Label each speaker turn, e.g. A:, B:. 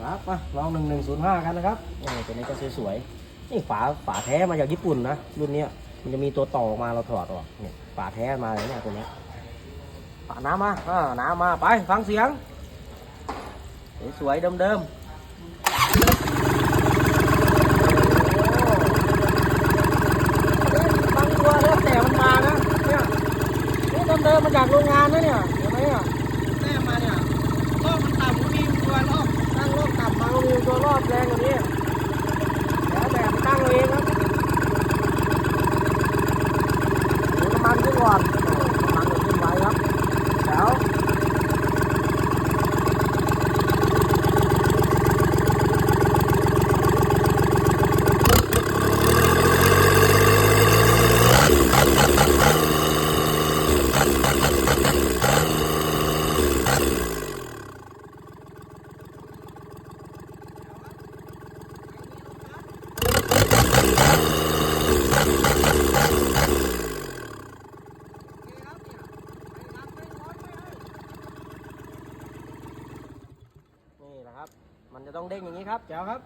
A: ครับมาลองหนึ่งหนึ่งศูนย์ห้ากันนะครับนี่ตัวนี้ก็สวยๆนี่ฝาฝาแท้มาจากญี่ปุ่นนะรุ่นเนี้ยมันจะมีตัวต่อออกมาเราถอดออกเนี่ยฝาแท้มาเลยเนี่ยตัวนี้ฝาน้ำมาอ่าน้ำมาไปฟังเสียง สวยๆเดิมๆบางตัวแล้วแต่มันมานะเนี่ยนี่เดิมๆมาจากโรงงานนะเนี่ยเห็นไหมอะแม่มาเนี่ยรอบมันต่ำมันมีตัวรอบตั้งรอบต่ำมาก็มีตัวรอบแรงกว่านี้แล้วแต่มันตั้งเราเองครับดู น้ำมันขึ้นก่อนน้ำมันมันขึ้นไว้ครับแล้ว นี่แหละ ครับ มันจะต้องเด้งอย่างนี้ครับ แจ๋วครับ